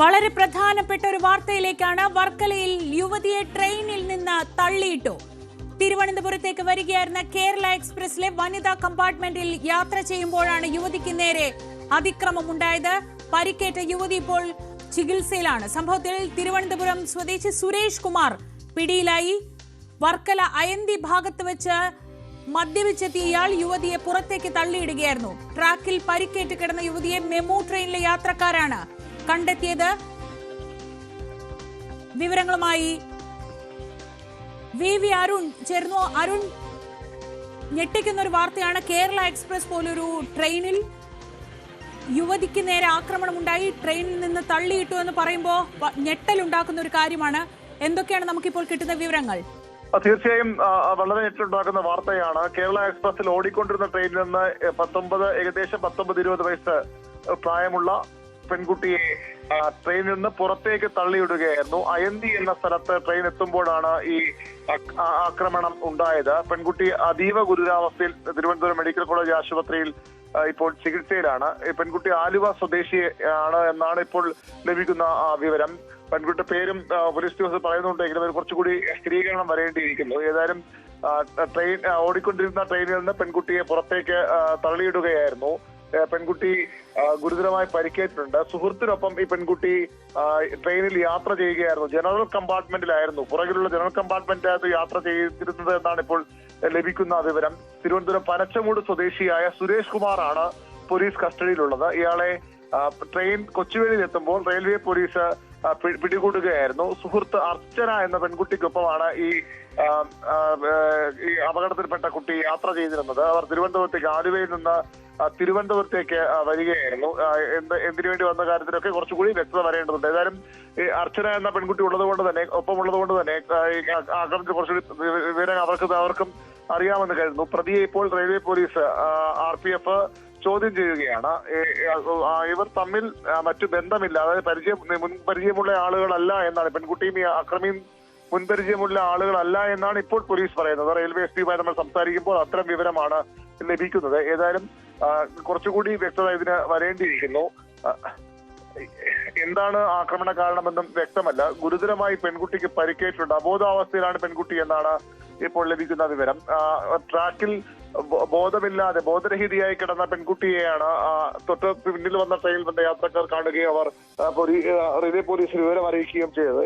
വളരെ പ്രധാനപ്പെട്ട ഒരു വാർത്തയിലേക്കാണ് വർക്കലയിൽ യുവതിയെ ട്രെയിനിൽ നിന്ന് തള്ളിയിട്ടു. തിരുവനന്തപുരത്തേക്ക് വരികയായിരുന്ന കേരള എക്സ്പ്രസിലെ വനിതാ കമ്പാർട്ട്മെന്റിൽ യാത്ര ചെയ്യുമ്പോഴാണ് യുവതിക്ക് നേരെ അതിക്രമമുണ്ടായത്. പരിക്കേറ്റ യുവതി ഇപ്പോൾ ചികിത്സയിലാണ്. സംഭവത്തിൽ തിരുവനന്തപുരം സ്വദേശി സുരേഷ് കുമാർ പിടിയിലായി. വർക്കല അയന്തി ഭാഗത്ത് വെച്ച് മദ്യപിച്ചെത്തിയ ഇയാൾ യുവതിയെ പുറത്തേക്ക് തള്ളിയിടുകയായിരുന്നു. ട്രാക്കിൽ പരിക്കേറ്റ് കിടന്ന യുവതിയെ മെമു ട്രെയിനിലെ യാത്രക്കാരാണ് കണ്ടെത്തിയത്? വിവരങ്ങളുമായി വി വി അരുൺ ചേർന്നു അരുൺ ഞെട്ടിക്കുന്ന ഒരു വാർത്തയാണ്. കേരള എക്സ്പ്രസ് പോലൊരു ട്രെയിനിൽ യുവതിക്ക് നേരെ ആക്രമണമുണ്ടായി. ട്രെയിനിൽ നിന്ന് തള്ളിയിട്ടു എന്ന് പറയുമ്പോൾ ഞെട്ടലുണ്ടാക്കുന്ന ഒരു കാര്യമാണ്. എന്തൊക്കെയാണ് നമുക്കിപ്പോൾ കിട്ടുന്ന വിവരങ്ങൾ? തീർച്ചയായും വളരെ ഞെട്ടുണ്ടാക്കുന്ന വാർത്തയാണ്. കേരള എക്സ്പ്രസിൽ ഓടിക്കൊണ്ടിരുന്ന ട്രെയിനിൽ നിന്ന് പത്തൊമ്പത് ഏകദേശം പത്തൊമ്പത് ഇരുപത് വയസ്സ് പ്രായമുള്ള പെൺകുട്ടിയെ ട്രെയിനിൽ നിന്ന് പുറത്തേക്ക് തള്ളിയിടുകയായിരുന്നു. അയന്തി എന്ന സ്ഥലത്ത് ട്രെയിൻ എത്തുമ്പോഴാണ് ഈ ആക്രമണം ഉണ്ടായത്. പെൺകുട്ടി അതീവ ഗുരുതരാവസ്ഥയിൽ തിരുവനന്തപുരം മെഡിക്കൽ കോളേജ് ആശുപത്രിയിൽ ഇപ്പോൾ ചികിത്സയിലാണ്. പെൺകുട്ടി ആലുവ സ്വദേശി ആണ് എന്നാണ് ഇപ്പോൾ ലഭിക്കുന്ന വിവരം. പെൺകുട്ടി പേരും പോലീസ് ഉദ്യോഗസ്ഥർ പറയുന്നുണ്ടെങ്കിലും അത് കുറച്ചുകൂടി സ്ഥിരീകരണം വരേണ്ടിയിരിക്കുന്നു. ഏതായാലും ട്രെയിൻ ഓടിക്കൊണ്ടിരുന്ന ട്രെയിനിൽ നിന്ന് പെൺകുട്ടിയെ പുറത്തേക്ക് തള്ളിയിടുകയായിരുന്നു. പെൺകുട്ടി ഗുരുതരമായി പരിക്കേറ്റിട്ടുണ്ട്. സുഹൃത്തിനൊപ്പം ഈ പെൺകുട്ടി ട്രെയിനിൽ യാത്ര ചെയ്യുകയായിരുന്നു. ജനറൽ കമ്പാർട്ട്മെന്റിലായിരുന്നു. പുറകിലുള്ള ജനറൽ കമ്പാർട്ട്മെന്റിനകത്ത് യാത്ര ചെയ്തിരുന്നത് എന്നാണ് ഇപ്പോൾ ലഭിക്കുന്ന വിവരം. തിരുവനന്തപുരം പനച്ചമൂട് സ്വദേശിയായ സുരേഷ് കുമാറാണ് പോലീസ് കസ്റ്റഡിയിലുള്ളത്. ഇയാളെ ട്രെയിൻ കൊച്ചുവേലിയിൽ എത്തുമ്പോൾ റെയിൽവേ പോലീസ് പിടികൂടുകയായിരുന്നു. സുഹൃത്ത് അർച്ചന എന്ന പെൺകുട്ടിക്കൊപ്പമാണ് ഈ അപകടത്തിൽപ്പെട്ട കുട്ടി യാത്ര ചെയ്തിരുന്നത്. അവർ തിരുവനന്തപുരത്തേക്ക് ആലുവയിൽ നിന്ന് തിരുവനന്തപുരത്തേക്ക് വരികയായിരുന്നു. എന്തിനു വേണ്ടി വന്ന കാര്യത്തിലൊക്കെ കുറച്ചുകൂടി വ്യക്തത വരേണ്ടതുണ്ട് ഏതായാലും അർച്ചന എന്ന പെൺകുട്ടി ഉള്ളത് കൊണ്ട് തന്നെ ഒപ്പമുള്ളത് കൊണ്ട് തന്നെ ആക്രമണത്തിൽ കുറച്ചുകൂടി വിവരം അവർക്ക് അവർക്കും അറിയാമെന്ന് കരുതുന്നു. പ്രതിയെ ഇപ്പോൾ railway police R P F ചോദ്യം ചെയ്യുകയാണ്. ഇവർ തമ്മിൽ മറ്റു ബന്ധമില്ല. അതായത് പരിചയം മുൻ പരിചയമുള്ള ആളുകളല്ല എന്നാണ്. പെൺകുട്ടിയും ഈ അക്രമിയും മുൻപരിചയമുള്ള ആളുകളല്ല എന്നാണ് ഇപ്പോൾ പോലീസ് പറയുന്നത്. റെയിൽവേ എസ് പിയുമായി നമ്മൾ സംസാരിക്കുമ്പോൾ അത്തരം വിവരമാണ് ലഭിക്കുന്നത്. ഏതായാലും കുറച്ചുകൂടി വ്യക്തത ഇതിന് വരേണ്ടിയിരിക്കുന്നു. എന്താണ് ആക്രമണ കാരണമെന്നും വ്യക്തമല്ല. ഗുരുതരമായി പെൺകുട്ടിക്ക് പരിക്കേറ്റിട്ടുണ്ട്. അബോധാവസ്ഥയിലാണ് പെൺകുട്ടി എന്നാണ് ഇപ്പോൾ ലഭിക്കുന്ന വിവരം. ട്രാക്കിൽ ബോധമില്ലാതെ ബോധരഹിതയായി കിടന്ന പെൺകുട്ടിയെയാണ് തൊട്ട് പിന്നിൽ വന്ന ട്രെയിനിൽ വന്ന യാത്രക്കാർ കാണുകയും അവർ റെയിൽവേ പോലീസിൽ വിവരം അറിയിക്കുകയും ചെയ്തത്.